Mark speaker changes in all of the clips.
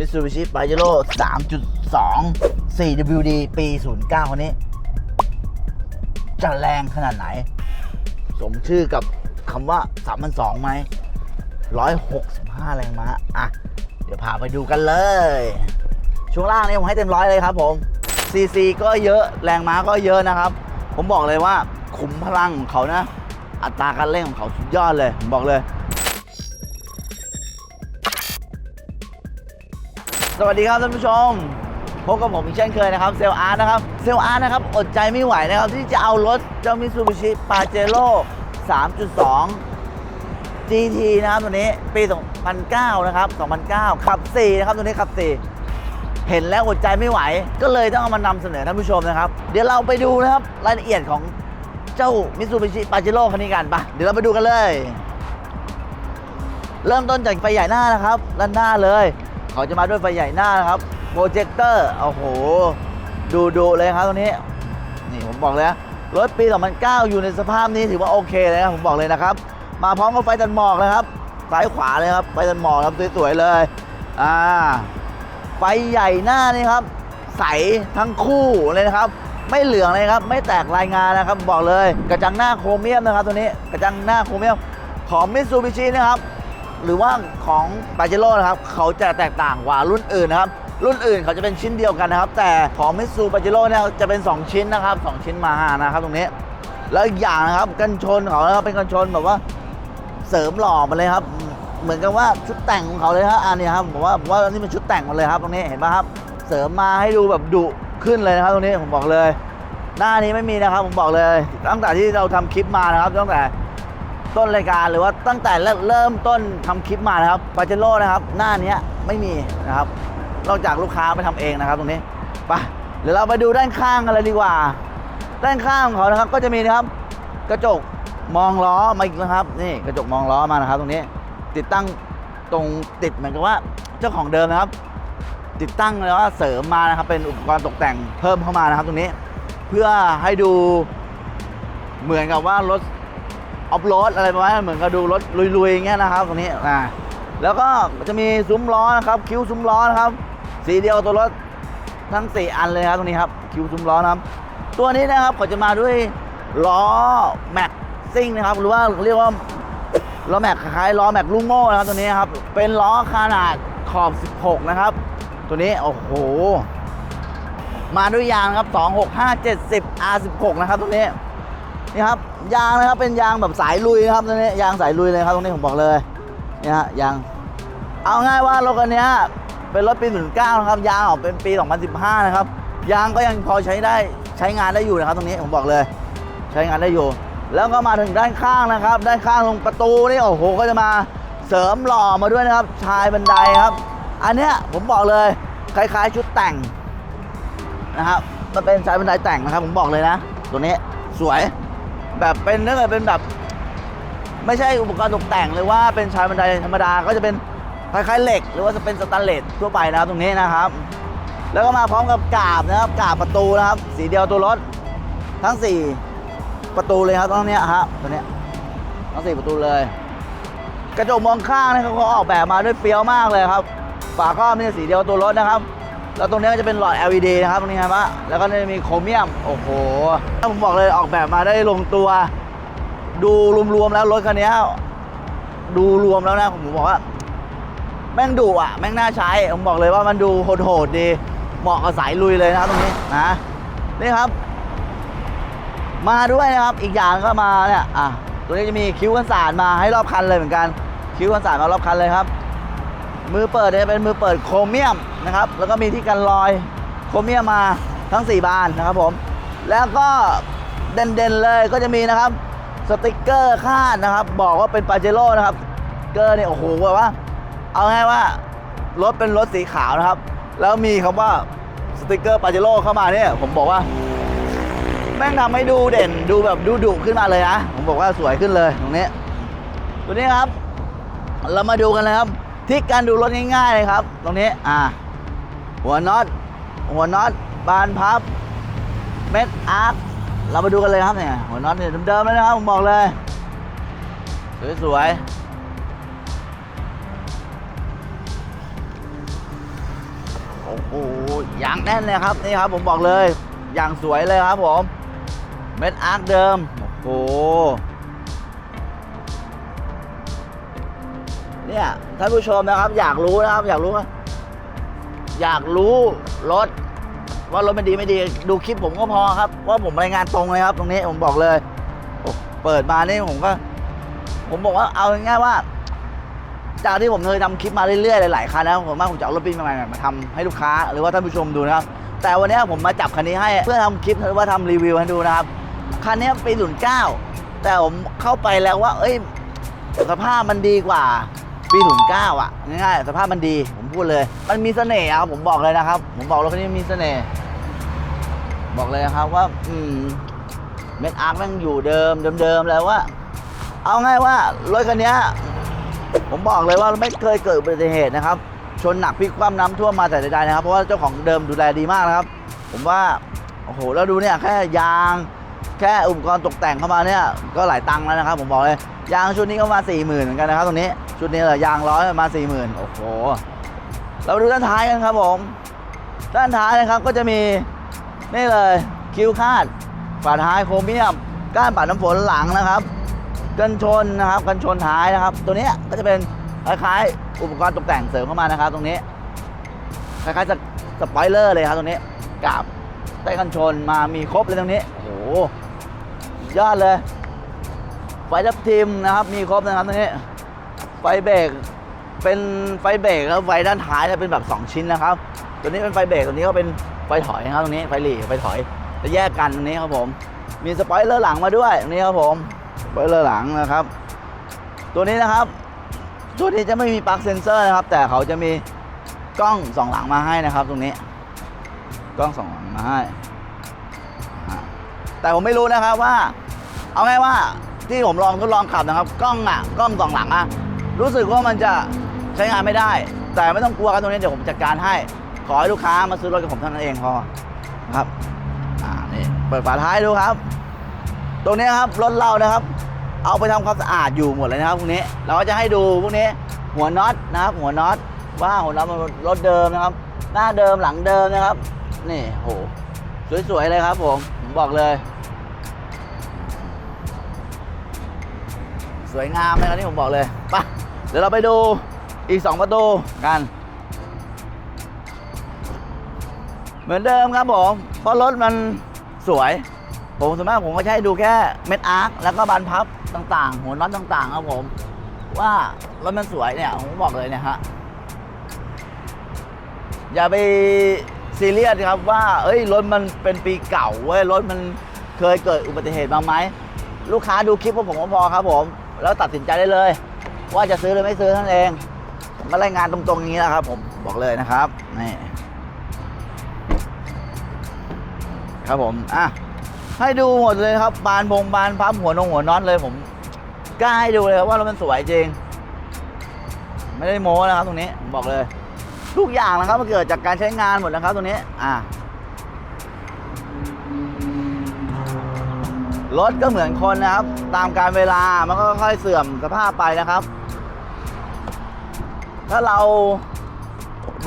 Speaker 1: Mitsubishi Pajero 3.2 4WD ปี 09 คนนี้ จะแรงขนาดไหน สมชื่อกับคำว่า 3,200ไหม 165 แรงม้าอะ เดี๋ยวพาไปดูกันเลย ช่วงล่างนี่ผมให้เต็มร้อยเลยครับผม CC ก็เยอะแรงม้าก็เยอะนะครับ ผมบอกเลยว่าขุมพลังของเขานะ อัตราการเร่งของเขาสุดยอดเลย ผมบอกเลย สวัสดีครับท่านผู้ชมพบกับผมอีกเช่นเคยนะครับเซลอาร์นะครับเซลอาร์นะครับอดใจไม่ไหวนะครับ ที่จะเอารถเจ้ามิซูบิชิปาเจโร่3.2 GT นะครับตัวนี้ปี 2009 นะครับ 2009 ขับ 4 นะครับตัวนี้ขับ 4 เห็นแล้วอดใจไม่ไหว ก็เลยต้องเอามานำเสนอท่านผู้ชมนะครับ เดี๋ยวเราไปดูนะครับรายละเอียดของเจ้ามิซูบิชิปาเจโร่คันนี้กันปะเดี๋ยวเราไปดูกันเลย เริ่มต้นจากไฟใหญ่หน้านะครับด้านหน้าเลย เขาจะมาด้วยไฟใหญ่หน้านะครับโปรเจคเตอร์โอ้โห ดูดูเลยครับตัวนี้นี่ผมบอกเลยรถปี 2009 อยู่ในสภาพนี้ถือว่าโอเคเลยนะผมบอกเลยนะครับ มาพร้อมกับไฟตันหมอกนะครับซ้ายขวาเลยครับไฟตันหมอกครับสวยๆเลยอ่าไฟใหญ่หน้านี่ครับ ใสทั้งคู่เลยนะครับ ไม่เหลืองเลยครับ ไม่แตกรายงานนะครับ บอกเลย กระจังหน้าโครเมียมนะครับตัวนี้ กระจังหน้าโครเมียมของมิตซูบิชินะครับ หรือว่าของปาเจโร่นะครับเขาจะแตกต่างกว่ารุ่นอื่นนะครับ รุ่นอื่นเขาจะเป็นชิ้นเดียวกันนะครับ แต่ของมิตซูปาเจโร่เนี่ยจะเป็น 2 ชิ้นนะครับ 2 ชิ้นมานะครับตรงนี้ แล้วอีกอย่างนะครับกันชนเขานะครับเป็นกันชนแบบว่าเสริมหล่อมาเลยครับ เหมือนกับว่าชุดแต่งของเขาเลยครับอันนี้ครับผมว่าผมว่าอันนี้เป็นชุดแต่งมาเลยครับตรงนี้เห็นไหมครับ เสริมมาให้ดูแบบดุขึ้นเลยนะครับ ตรงนี้ผมบอกเลย หน้านี้ไม่มีนะครับผมบอกเลย ตั้งแต่ที่เราทำคลิปมานะครับตั้งแต่ ต้นรายการหรือว่าตั้งแต่เริ่มต้นทำคลิปมานะครับปาเจโร่นะครับ หน้านี้ไม่มีนะครับนอกจากลูกค้าไปทำเองนะครับตรงนี้ไปเดี๋ยวเราไปดูด้านข้างกันเลยดีกว่า ด้านข้างของเขานะครับก็จะมีนะครับ กระจกมองล้อมาอีกนะครับ นี่กระจกมองล้อมานะครับ ตรงนี้ ติดตั้งตรงติดเหมือนกับว่าเจ้าของเดิมนะครับ ติดตั้งแล้วว่าเสริมมานะครับ เป็นอุปกรณ์ตกแต่งเพิ่มเข้ามานะครับ ตรงนี้ เพื่อให้ดูเหมือนกับว่ารถ ออฟโรดอะไรประมาณนั้นเหมือนกับดูรถลุยๆอย่างเงี้ยนะครับตรงนี้อ่าแล้วก็จะมีซุ้มล้อนะครับ คิ้วซุ้มล้อนะครับ สีเดียวกับตัวรถทั้ง 4 อันเลยครับตรงนี้ครับคิ้วซุ้มล้อนะครับ ตัวนี้นะครับเขาจะมาด้วยล้อแม็กซิ่งนะครับ หรือว่าเรียกว่าล้อแม็กคล้ายๆล้อแม็กลูกโม่นะครับตัวนี้ครับเป็นล้อขนาดขอบ 16 นะครับ ตัวนี้โอ้โหมาด้วยยางครับ 265 70 R16 นะครับตัวนี้ นี่ครับยางนะครับเป็นยางแบบสายลุยนะครับตรงนี้ยางสายลุยเลยครับตรงนี้ผมบอกเลยนี่ฮะยางเอาง่ายว่ารถคันนี้เป็นรถปี 09 นะครับยางออกเป็นปี 2015 นะครับยางก็ยังพอใช้ได้ใช้งานได้อยู่นะครับ ตรงนี้ผมบอกเลย ใช้งานได้อยู่ แล้วก็มาถึงด้านข้างนะครับ ด้านข้างตรงประตูนี่โอ้โหก็จะมาเสริมหล่อมาด้วยนะครับ ชายบันไดครับ อันเนี้ยผมบอกเลยคล้ายๆชุดแต่งนะครับมันเป็นชายบันไดแต่งนะครับ ผมบอกเลยนะ ตัวนี้สวย แบบเป็นถ้าเกิดเป็นแบบ ไม่ใช่อุปกรณ์ตกแต่งเลยว่าเป็นชายบันไดธรรมดาก็จะเป็นคล้ายๆเหล็ก หรือว่าจะเป็นสแตนเลสทั่วไปนะครับตรงนี้นะครับ แล้วก็มาพร้อมกับกาบนะครับกาบประตูนะครับ สีเดียวตัวรถทั้ง 4 ประตูเลยครับตรงนี้ฮะตัวนี้ทั้ง 4 ประตูเลย กระจกมองข้างนะครับเขาออกแบบมาด้วยเฟี้ยวมากเลยครับ ฝาครอบนี่สีเดียวตัวรถนะครับ แล้วตรงนี้ก็จะเป็นหลอด LED นะครับตรงนี้ครับแล้วก็จะมีโครเมียม โอ้โหผมบอกเลยออกแบบมาได้ลงตัว ดูรวมๆแล้วรถคันนี้ดูรวมแล้วนะผมบอกว่า แม่งดุอะ แม่งน่าใช้ ผมบอกเลยว่ามันดูโหดๆดี เหมาะกับสายลุยเลยนะครับตรงนี้นะนี่ครับ มาด้วยนะครับอีกอย่างก็มาเนี่ยอะตัวนี้จะมีคิ้วกันสารมาให้รอบคันเลยเหมือนกัน คิ้วกันสารมารอบคันเลยครับ มือเปิดเนี่ยเป็นมือเปิดโครเมียมนะครับ แล้วก็มีที่กันรอยโครเมียมมาทั้ง 4 บานนะครับผม แล้วก็เด่นๆเลยก็จะมีนะครับสติกเกอร์คาดนะครับ บอกว่าเป็นปาเจโร่นะครับเกอร์เนี่ยโอ้โหแบบว่า เอาง่ายว่ารถเป็นรถสีขาวนะครับ แล้วมีคำว่าสติกเกอร์ปาเจโร่เข้ามาเนี่ย ผมบอกว่า แม่งทำให้ดูเด่นดูแบบดูดุขึ้นมาเลยนะ ผมบอกว่าสวยขึ้นเลยตรงนี้ ตัวนี้ครับ เรามาดูกันเลยครับ ทริกการดูรถง่ายๆเลยครับ ตรงนี้อ่าหัวน็อตหัวน็อตบานพับ เม็ดอาร์คเรามาดูกันเลยครับเนี่ยหัวน็อตเนี่ยเดิมๆเลยนะครับผมบอกเลย สวยๆโอ้โหย่างแน่นเลยครับนี่ครับผมบอกเลยอย่างสวยเลยครับผม เม็ดอาร์คเดิมโอ้โห เนี่ยท่านผู้ชมนะครับอยากรู้นะครับ อยากรู้ว่าอยากรู้รถ ว่ารถมันดีไม่ดีดูคลิปผมก็พอครับ ว่าผมรายงานตรงเลยครับ ตรงนี้ผมบอกเลยโอ้เปิดมานี่ผมก็ ผมบอกว่าเอาง่ายๆว่า จากที่ผมเคยทำคลิปมาเรื่อยๆหลายๆคันนะผมว่าผมจะเอารถปีใหม่ๆมาทำให้ลูกค้า หรือว่าท่านผู้ชมดูนะครับ แต่วันนี้ผมมาจับคันนี้ให้เพื่อทำคลิปหรือว่าทำรีวิวให้ดูนะครับคันนี้ปี09แต่ผมเข้าไปแล้วว่า เอ้ยสภาพมันดีกว่า ปี 09 อะง่ายๆสภาพมันดี ผมพูดเลย มันมีเสน่ห์ครับผมบอกเลยนะครับ ผมบอกเลยคันนี้มีเสน่ห์บอกเลยนะครับว่า อืมเม็ดอาร์คแม่งอยู่เดิมเดิมๆแล้วว่า เอาง่ายว่ารถคันนี้ผมบอกเลยว่าไม่เคยเกิดอุบัติเหตุนะครับ ชนหนักพลิกคว่ำน้ำท่วมมาแต่ใดๆนะครับ เพราะว่าเจ้าของเดิมดูแลดีมากนะครับ ผมว่า โอ้โห แล้วดูเนี่ยแค่ยาง แค่อุปกรณ์ตกแต่งเข้ามาเนี่ยก็หลายตังค์แล้วนะครับ ผมบอกเลยยางชุดนี้ก็มา4ี่หมื่นเหมือนกันนะครับตรงนี้ชุดนี้เลยยางร้อยมา4ี่หมื่นโอ้โหเราดูด้านท้ายกันครับผม ด้านท้ายนะครับก็จะมีนี่เลยคิ้วคาดฝาท้ายโครเมียม ก้านปัดน้ำฝนหลังนะครับกันชนนะครับกันชนท้ายนะครับ ตัวนี้ก็จะเป็นคล้ายๆอุปกรณ์ตกแต่งเสริมเข้ามานะครับ ตรงนี้คล้ายๆสสปอยเลอร์เลยครับตรงนี้กับ ใต้กันชนมามีครบเลยตรงนี้โอ้โหยอดเลย ไฟทับทิมนะครับ มีครบนะครับตรงนี้ ไฟเบรกเป็นไฟเบรกแล้วไฟด้านท้ายจะเป็นแบบ 2 ชิ้นนะครับ ตัวนี้เป็นไฟเบรกตัวนี้ก็เป็นไฟถอยนะครับตรงนี้ไฟหลีไฟถอยจะแยกกันตรงนี้ครับผม มีสปอยเลอร์หลังมาด้วยตรงนี้ครับผมสปอยเลอร์หลังนะครับ ตัวนี้นะครับ ตัวนี้จะไม่มีปลั๊กเซนเซอร์นะครับ แต่เขาจะมีกล้องสองหลังมาให้นะครับ ตรงนี้ กล้องสองหลังมาให้แต่ผมไม่รู้นะครับว่า เอาง่ายว่าที่ผมลองทดลองขับนะครับ กล้องอะกล้องสองหลังอะรู้สึกว่ามันจะใช้งานไม่ได้ แต่ไม่ต้องกลัวครับตรงนี้เดี๋ยวผมจัดการให้ ขอให้ลูกค้ามาซื้อรถกับผมเท่านั้นเองพอครับอ่านี่เปิดฝาท้ายดูครับ ตรงนี้ครับรถเรานะครับ เอาไปทำความสะอาดอยู่หมดเลยนะครับพวกนี้เราก็จะให้ดูพวกนี้หัวน็อตนะครับ หัวน็อตว่าหัวน็อตมันรถเดิมนะครับ หน้าเดิมหลังเดิมนะครับ นี่โหสวย ๆ เลยครับผม ผมบอกเลย สวยงามเลยครับนี่ผมบอกเลยไปะเดี๋ยวเราไปดูอีก 2 ประตูกัน เหมือนเดิมครับผม เพราะรถมันสวย ผมส่วนมากผมก็ให้ดูแค่เม็ดอาร์คแล้วก็บานพับต่างๆ หัวน็อตต่างๆ ครับผม ว่ารถมันสวยเนี่ย ผมบอกเลยเนี่ยฮะอย่าไป ซีเรียสครับว่า เอ้ยรถมันเป็นปีเก่าเว้ยรถมันเคยเกิดอุบัติเหตุมาไหมลูกค้าดูคลิปพวกผมก็พอครับ ผม แล้วตัดสินใจได้เลย ว่าจะซื้อหรือไม่ซื้อท่านั้นเองผมก็รายงานตรงๆอย่างนี้แหละครับ ผมบอกเลยนะครับนี่ครับผมอะให้ดูหมดเลยครับ บานพงบานพับหัวนงหัวน็อตเลยผมกล้าให้ดูเลยครับว่ารถมันสวยจริง ไม่ได้โม้นะครับตรงนี้บอกเลย ทุกอย่างนะครับมันเกิดจากการใช้งานหมดนะครับตรงนี้อะรถก็เหมือนคนนะครับ ตามการเวลามันก็ค่อยๆเสื่อมสภาพไปนะครับ ถ้าเรา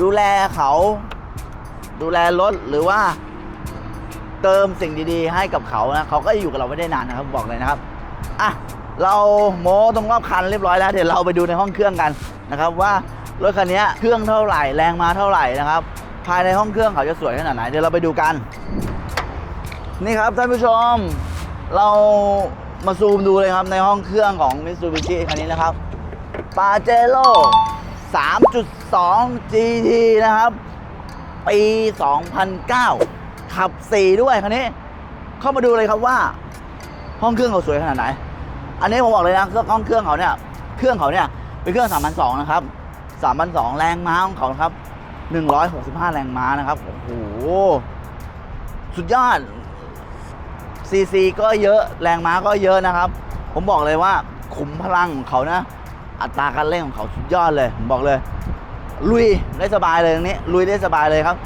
Speaker 1: ดูแลเขา ดูแลรถหรือว่า เติมสิ่งดีๆ ให้กับเขานะเขาก็อยู่กับเราไม่ได้นานนะครับ บอกเลยนะครับอะเราโม้ตรงรอบคันเรียบร้อยแล้วเดี๋ยวเราไปดูในห้องเครื่องกันนะครับว่า รถคันนี้เครื่องเท่าไหร่แรงมาเท่าไหร่นะครับ ภายในห้องเครื่องเขาจะสวยขนาดไหนเดี๋ยวเราไปดูกัน นี่ครับท่านผู้ชม เรามาซูมดูเลยครับในห้องเครื่องของ Mitsubishi คันนี้นะครับ p a j e r o 3.2 GT นะครับ ปี 2009 ขับ 4 ด้วยคันนี้ เข้ามาดูเลยครับว่า ห้องเครื่องเขาสวยขนาดไหน อันนี้ผมบอกเลยนะเครื่องห้องเครื่องเขาเนี่ย เครื่องเขาเนี่ย เป็นเครื่อง 3,200 นะครับ 3,200แรงม้าของเขานะครับ 165 แรงม้านะครับ โอ้โห สุดยอดซีซีก็เยอะแรงม้าก็เยอะนะครับ ผมบอกเลยว่าขุมพลังของเขานะ อัตราการเร่งของเขาสุดยอดเลย ผมบอกเลย ลุยได้สบายเลยตรงนี้ ลุยได้สบายเลยครับ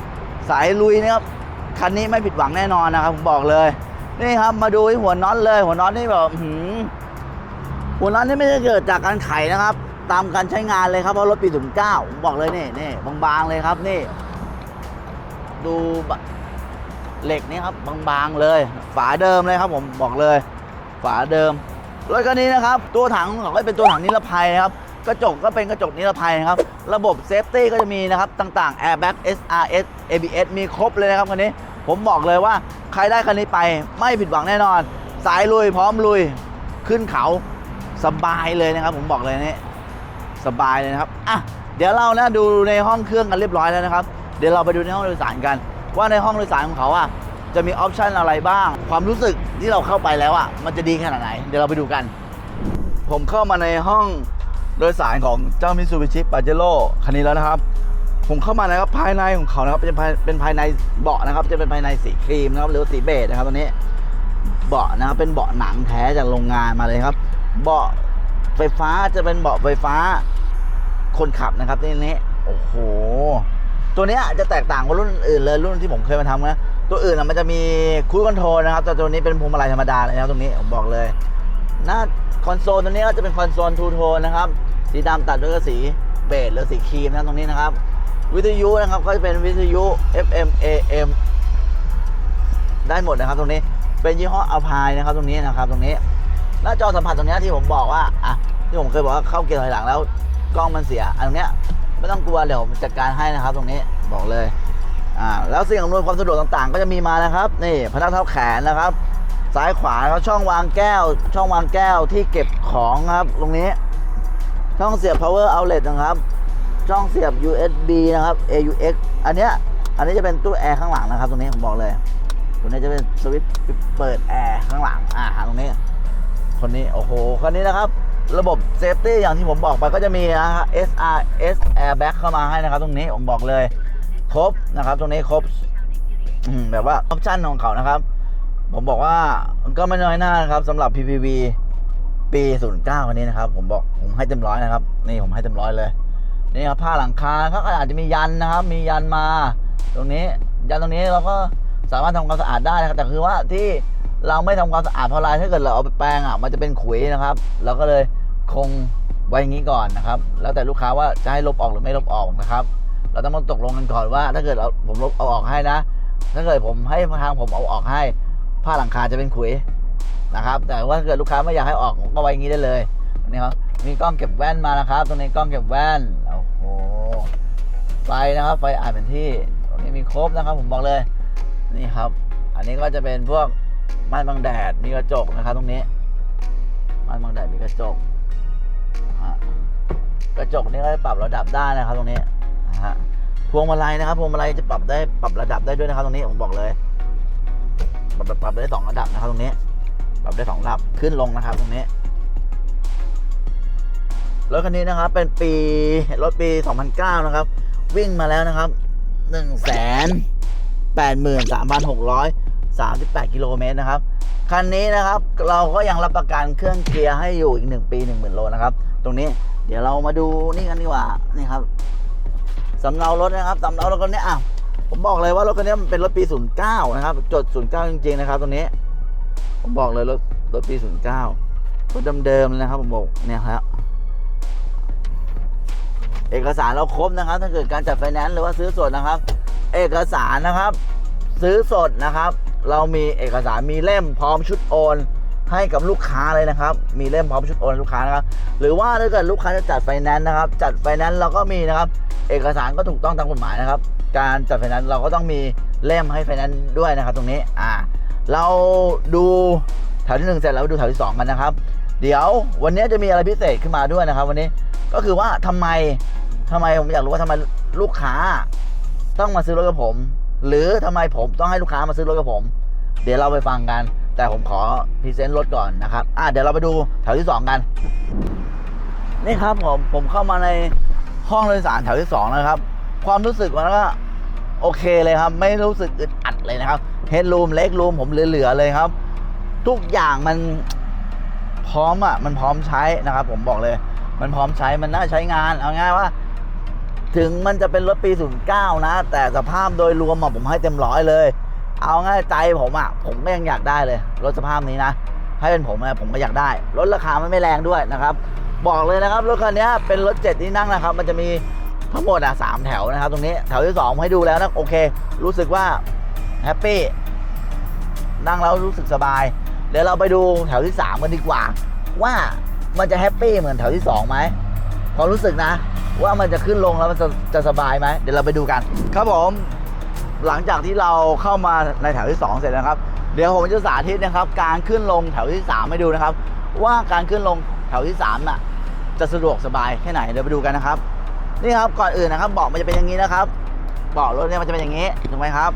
Speaker 1: สายลุยนี่ครับคันนี้ไม่ผิดหวังแน่นอนนะครับ ผมบอกเลย นี่ครับมาดูหัวน็อตเลย หัวน็อตนี่แบบหัวน็อตนี่ไม่ได้เกิดจากการไขนะครับ ตามการใช้งานเลยครับเพราะรถปีถึงเก้าผมบอกเลยนี่นี่บางๆเลยครับนี่ ดูเหล็กนี่ครับบางๆเลย ฝาเดิมเลยครับผมบอกเลย ฝาเดิมรถคันนี้นะครับ ตัวถังของเขาก็เป็นตัวถังนิรภัยนะครับกระจกก็เป็นกระจกนิรภัยนะครับ ระบบเซฟตี้ก็จะมีนะครับต่างๆ airbag SRS ABS มีครบเลยนะครับคันนี้ ผมบอกเลยว่าใครได้คันนี้ไปไม่ผิดหวังแน่นอน สายลุยพร้อมลุย ขึ้นเขาสบายเลยนะครับ ผมบอกเลยนี่ สบายเลยนะครับอะเดี๋ยวเรานะดูในห้องเครื่องกันเรียบร้อยแล้วนะครับ เดี๋ยวเราไปดูในห้องโดยสารกัน ว่าในห้องโดยสารของเขาอะจะมีออปชันอะไรบ้าง ความรู้สึกที่เราเข้าไปแล้วอะมันจะดีขนาดไหน เดี๋ยวเราไปดูกัน ผมเข้ามาในห้องโดยสารของเจ้ามิซูบิชิปาเจโร่คันนี้แล้วนะครับ ผมเข้ามานะครับภายในของเขานะครับเป็นภายเป็นภายในเบาะนะครับ จะเป็นภายในสีครีมนะครับหรือสีเบจนะครับตัวนี้เบาะนะครับเป็นเบาะหนังแท้จากโรงงานมาเลยครับ เบาะ ไฟฟ้าจะเป็นเบาะไฟฟ้า คนขับนะครับที่นี้โอ้โหตัวนี้จะแตกต่างกว่ารุ่นอื่นเลยรุ่นที่ผมเคยมาทำนะตัวอื่นนะมันจะมีคูลคอนโทรลนะครับแต่ตัวนี้เป็นพวงมาลัยธรรมดาเลยนะตรงนี้ผมบอกเลยหน้าคอนโซลตัวนี้ก็จะเป็นคอนโซลทูโทนนะครับสีดำตัดด้วยสีเบจหรือสีครีมนะตรงนี้นะครับ วิทยุนะครับก็จะเป็นวิทยุ FM AM ได้หมดนะครับตรงนี้เป็นยี่ห้ออพายนะครับตรงนี้นะครับตรงนี้ หน้าจอสัมผัสตรงเนี้ยที่ผมบอกว่าอะที่ผมเคยบอกว่าเข้าเกียร์ถอยหลังแล้วกล้องมันเสียอันเนี้ยไม่ต้องกลัวเดี๋ยวผมจัดการให้นะครับ ตรงนี้บอกเลยอ่าแล้วสิ่งอำนวยความสะดวกต่างๆ ก็จะมีมานะครับนี่พนักเท้าแขนนะครับ ซ้ายขวาแล้วช่องวางแก้ว ช่องวางแก้วที่เก็บของครับ ตรงนี้ช่องเสียบ power outlet นะครับ ช่องเสียบ USB นะครับ AUX อันเนี้ยอันนี้จะเป็นตู้แอร์ข้างหลังนะครับ ตรงนี้ผมบอกเลยตรงนี้จะเป็นสวิตช์เปิดแอร์ข้างหลังอ่าตรงนี้ คนนี้ โอ้โหคนนี้นะครับ ระบบเซฟตี้อย่างที่ผมบอกไปก็จะมีนะฮะ SRS airbag เข้ามาให้นะครับ ตรงนี้ผมบอกเลย ครบนะครับ ตรงนี้ครบแบบว่าออปชั่นของเขานะครับ ผมบอกว่าก็ไม่น้อยหน้านะครับสำหรับ PPV ปี 09คันนี้นะครับ ผมบอกผมให้เต็มร้อยนะครับ นี่ผมให้เต็มร้อยเลย นี่ครับผ้าหลังคาเขาอาจจะมียันนะครับ มียันมา ตรงนี้ ยันตรงนี้เราก็สามารถทำความสะอาดได้นะครับแต่คือว่าที่ เราไม่ทำความสะอาดเพราะอะไรถ้าเกิดเราเอาไปแปรงอะมันจะเป็นขุยนะครับ เราก็เลยคงไว้อย่างนี้ก่อนนะครับ แล้วแต่ลูกค้าว่าจะให้ลบออกหรือไม่ลบออกนะครับ เราต้องมาตกลงกันก่อนว่า ถ้าเกิดเราผมลบเอาออกให้นะ ถ้าเกิดผมให้ทางผมเอาออกให้ ผ้าหลังคาจะเป็นขุยนะครับ แต่ว่าถ้าเกิดลูกค้าไม่อยากให้ออกก็ไว้อย่างนี้ได้เลยนี่ครับมีกล้องเก็บแว่นมานะครับ ตรงนี้กล้องเก็บแว่นโอ้โหไฟนะครับ ไฟอ่านเป็นที่ตรงนี้มีครบนะครับ ผมบอกเลย นี่ครับ อันนี้ก็จะเป็นพวก ม่านบังแดดมีกระจกนะครับตรงนี้ม่านบังแดดมีกระจกกระจกนี่ก็ปรับระดับได้นะครับตรงนี้นะฮะพวงมาลัยนะครับพวงมาลัยจะปรับได้ปรับระดับได้ด้วยนะครับตรงนี้ผมบอกเลยปรับปรับได้สองระดับนะครับตรงนี้ ปรับได้สองระดับขึ้นลงนะครับตรงนี้รถคันนี้นะครับเป็นปีรถปี 2009 นะครับ วิ่งมาแล้วนะครับ 1 8 3 6 3 8 กิโลเมตรนะครับ คันนี้นะครับเราก็ยังรับประกันเครื่องเกียร์ให้อยู่อีก 1 ปี 10,000 โลนะครับ ตรงนี้เดี๋ยวเรามาดูนี่กันดีกว่านี่ครับสำเนารถนะครับสำเนารถคันนี้อะผมบอกเลยว่ารถคันนี้มันเป็นรถปี 09 นะครับ จด 09 จริงๆนะครับตรงนี้ ผมบอกเลยรถรถปี 09รถเดิมๆเลยนะครับผมบอกเนี่ยครับเอกสารเราครบนะครับ ถ้าเกิดการจัดไฟแนนซ์หรือว่าซื้อสดนะครับ เอกสารนะครับ ซื้อสดนะครับ เรามีเอกสารมีเล่มพร้อมชุดโอน ให้กับลูกค้าเลยนะครับ มีเล่มพร้อมชุดโอนให้ลูกค้านะครับ หรือว่าถ้าเกิดลูกค้าจะจัดไฟแนนซ์นะครับ จัดไฟแนนซ์เราก็มีนะครับ เอกสารก็ถูกต้องตามกฎหมายนะครับ การจัดไฟแนนซ์เราก็ต้องมีเล่มให้ไฟแนนซ์ด้วยนะครับ ตรงนี้อ่าเราดูแถวที่หนึ่งเสร็จแล้วดูแถวที่สองกันนะครับ เดี๋ยววันนี้จะมีอะไรพิเศษขึ้นมาด้วยนะครับ วันนี้ก็คือว่าทำไมทำไมผมอยากรู้ว่าทำไมลูกค้า ต้องมาซื้อรถกับผม หรือทำไมผมต้องให้ลูกค้ามาซื้อรถกับผม เดี๋ยวเราไปฟังกัน แต่ผมขอพรีเซนต์รถก่อนนะครับอะเดี๋ยวเราไปดูแถวที่สองกัน นี่ครับผมผมเข้ามาในห้องโดยสารแถวที่สองนะครับ ความรู้สึกมันก็โอเคเลยครับ ไม่รู้สึกอึดอัดเลยนะครับเฮดรูมเล็กรูมผมเหลือๆเลยครับ ทุกอย่างมันพร้อมอะมันพร้อมใช้นะครับ ผมบอกเลย มันพร้อมใช้มันน่าใช้งานเอาง่ายว่า ถึงมันจะเป็นรถปี 09 นะ แต่สภาพโดยรวมผมให้เต็มร้อยเลย เอาง่ายใจผมอะ ผมก็ยังอยากได้เลย รถสภาพนี้นะ ให้เป็นผมนะผมก็อยากได้ รถราคาไม่แรงด้วยนะครับ บอกเลยนะครับ รถคันนี้เป็นรถเจ็ดที่นั่งนะครับ มันจะมีทั้งหมดอะสามแถวนะครับ ตรงนี้แถวที่สองให้ดูแล้วนะโอเค รู้สึกว่าแฮปปี้นั่งแล้วรู้สึกสบาย เดี๋ยวเราไปดูแถวที่สามกันดีกว่า ว่ามันจะแฮปปี้เหมือนแถวที่สองไหมความรู้สึกนะ ว่ามันจะขึ้นลงแล้วมันจะจะสบายไหมเดี๋ยวเราไปดูกัน ครับผมหลังจากที่เราเข้ามาในแถวที่ 2 เสร็จแล้วครับ เดี๋ยวผมจะสาธิตนะครับ การขึ้นลงแถวที่ 3 ให้ดูนะครับ ว่าการขึ้นลงแถวที่3น่ะจะสะดวกสบายแค่ไหนเดี๋ยวไปดูกันนะครับ นี่ครับก่อนอื่นนะครับเบาะมันจะเป็นอย่างนี้นะครับเบาะรถเนี่ยมันจะเป็นอย่างนี้ถูกไหมครับ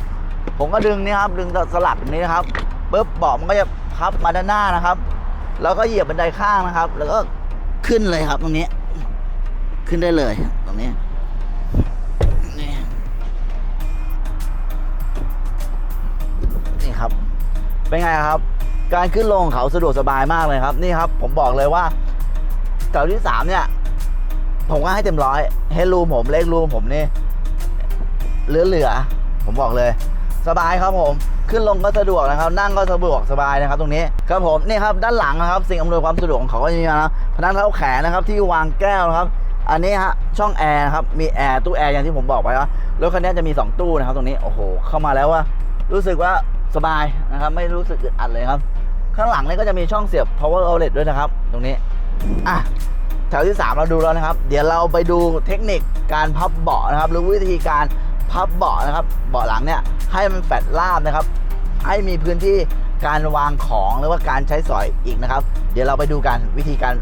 Speaker 1: ผมก็ดึงนี่ครับดึงสลักแบบนี้นะครับปุ๊บเบาะมันก็จะพับมาด้านหน้านะครับ แล้วก็เหยียบบันไดข้างนะครับ แล้วก็ขึ้นเลยครับตรงนี้ ขึ้นได้เลยตรงนี้นี่ครับ เป็นไงครับ การขึ้นลงเขาสะดวกสบายมากเลยครับ นี่ครับ ผมบอกเลยว่าแถวที่สามเนี่ย ผมก็ให้เต็มร้อยเฮดรูมผมเลขรูมผมนี่เหลือเหลือผมบอกเลย สบายครับผมขึ้นลงก็สะดวกนะครับ นั่งก็สะดวกสบายนะครับ ตรงนี้ครับผมนี่ครับด้านหลังนะครับ สิ่งอำนวยความสะดวกของเขาก็จะมีนะพนักเท้าแขนนะครับที่วางแก้วนะครับ อันนี้ฮะช่องแอร์นะครับมีแอร์ตู้แอร์อย่างที่ผมบอกไปว่ารถคันนี้จะมี 2 ตู้นะครับ ตรงนี้โอ้โห เข้ามาแล้วว่า รู้สึกว่าสบายนะครับ ไม่รู้สึกอึดอัดเลยครับ ข้างหลังนี่ก็จะมีช่องเสียบ power outlet ด้วยนะครับ ตรงนี้อะแถวที่ 3 เราดูแล้วนะครับ เดี๋ยวเราไปดูเทคนิคการพับเบาะนะครับ หรือวิธีการพับเบาะนะครับ เบาะหลังเนี่ยให้มันแฟลตราบนะครับ ให้มีพื้นที่การวางของหรือว่าการใช้สอยอีกนะครับ เดี๋ยวเราไปดูกันวิธีการ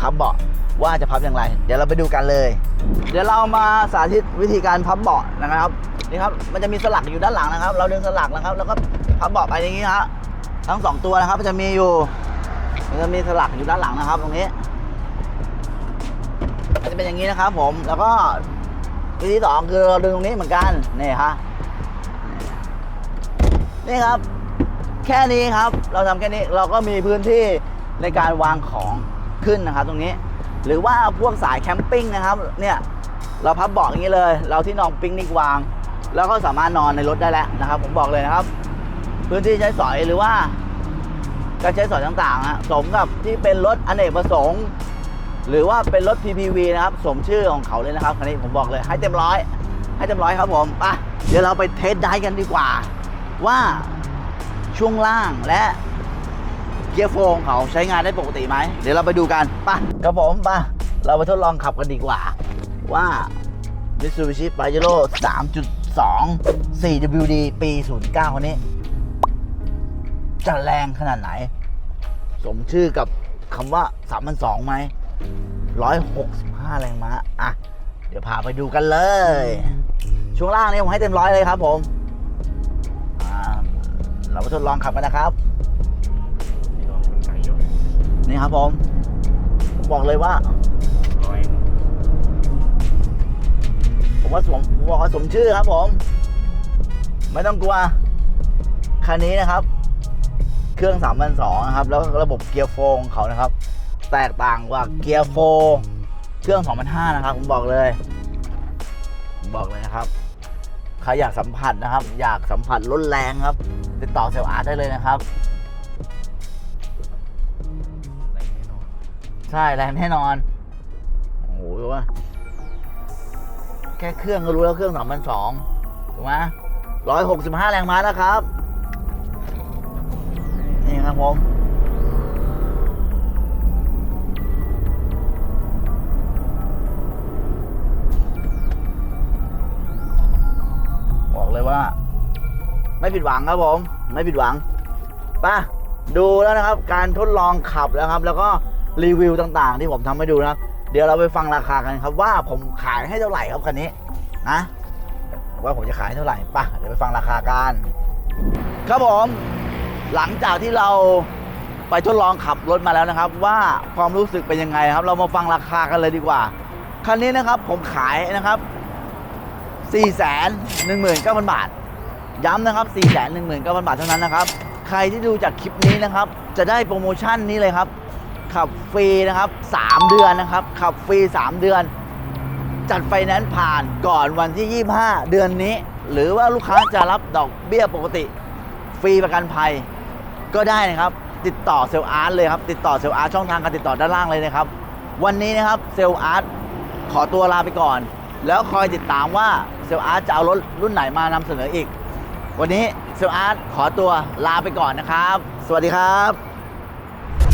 Speaker 1: พับเบาะว่าจะพับอย่างไร เดี๋ยวเราไปดูกันเลย เดี๋ยวเรามาสาธิตวิธีการพับเบาะนะครับนี่ครับมันจะมีสลักอยู่ด้านหลังนะครับ เราดึงสลักนะครับ แล้วก็พับเบาะไปอย่างนี้ฮะทั้งสองตัวนะครับจะมีอยู่มันจะมีสลักอยู่ด้านหลังนะครับ ตรงนี้มันจะเป็นอย่างนี้นะครับ ผมแล้วก็วิธีสองคือเราดึงตรงนี้เหมือนกันนี่ฮะนี่ครับ แค่นี้ครับ เราทำแค่นี้เราก็มีพื้นที่ในการวางของ ขึ้นนะครับตรงนี้ หรือว่าพวกสายแคมปิ้งนะครับเนี่ยเราพับเบาะอย่างนี้เลย เราที่นอนปิกนิกวาง แล้วก็สามารถนอนในรถได้แล้วนะครับ ผมบอกเลยนะครับ พื้นที่ใช้สอยหรือว่าการใช้สอยต่างๆนะสมกับที่เป็นรถอเนกประสงค์ หรือว่าเป็นรถ PPV นะครับ สมชื่อของเขาเลยนะครับคันนี้ผมบอกเลยให้เต็มร้อยให้เต็มร้อยครับผมไปเดี๋ยวเราไปเทสได้กันดีกว่า ว่าช่วงล่างและ เกียร์โฟงเขาใช้งานได้ปกติไหม เดี๋ยวเราไปดูกันป่ะครับผมป่ะเราไปทดลองขับกันดีกว่า ว่า Mitsubishi Pajero 3.2 4WD ปี 09คนนี้ จะแรงขนาดไหน สมชื่อกับคำว่า 3,200ไหม 165 แรงม้าอะ เดี๋ยวพาไปดูกันเลย ช่วงล่างนี้ผมให้เต็มร้อยเลยครับผม เราไปทดลองขับกันนะครับ นี่ครับผมผมบอกเลยว่าผมว่าสมผมบอกว่าสมชื่อครับผม ไม่ต้องกลัว คันนี้นะครับ เครื่อง3 2 0 0นะครับ แล้วระบบเกียร์โฟของเขานะครับ แตกต่างกว่าเกียร์โฟ เครื่อง2005นะครับ ผมบอกเลยผมบอกเลยนะครับ ใครอยากสัมผัสนะครับ อยากสัมผัสรถแรงครับ ติดต่อเซลล์อาร์ตได้เลยนะครับ ใช่แรงแน่นอน โอ้โหว่าแค่เครื่องก็รู้แล้วเครื่องสามพันสองถูกไหมร้อยหกสิบห้าแรงม้านะครับ นี่ครับผมบอกเลยว่า ไม่ผิดหวังครับผม ไม่ผิดหวังป่ะดูแล้วนะครับ การทดลองขับแล้วครับ แล้วก็ รีวิวต่างๆ ที่ผมทำให้ดูนะครับ เดี๋ยวเราไปฟังราคากันครับ ว่าผมขายให้เท่าไหร่ครับคันนี้นะว่าผมจะขายเท่าไหร่ป่ะเดี๋ยวไปฟังราคากัน ครับผมหลังจากที่เราไปทดลองขับรถมาแล้วนะครับ ว่าความรู้สึกเป็นยังไงครับ เรามาฟังราคากันเลยดีกว่าคันนี้นะครับผมขายนะครับ4 1 9 0 0 0 บาท ย้ำนะครับ 4 1 9 0 0 0 บาทเท่านั้นนะครับ ใครที่ดูจากคลิปนี้นะครับ จะได้โปรโมชั่นนี้เลยครับ ขับฟรีนะครับ 3 เดือนนะครับ ขับฟรี 3 เดือน จัดไฟแนนซ์ผ่านก่อนวันที่ 25 เดือนนี้ หรือว่าลูกค้าจะรับดอกเบี้ยปกติ ฟรีประกันภัย ก็ได้นะครับ ติดต่อเซลล์อาร์ตเลยครับ ติดต่อเซลล์อาร์ตช่องทางการติดต่อด้านล่างเลยนะครับ วันนี้นะครับเซลล์อาร์ตขอตัวลาไปก่อน แล้วคอยติดตามว่าเซลอาร์ตจะเอารถรุ่นไหนมานำเสนออีก วันนี้เซลอาร์ตขอตัวลาไปก่อนนะครับ สวัสดีครับ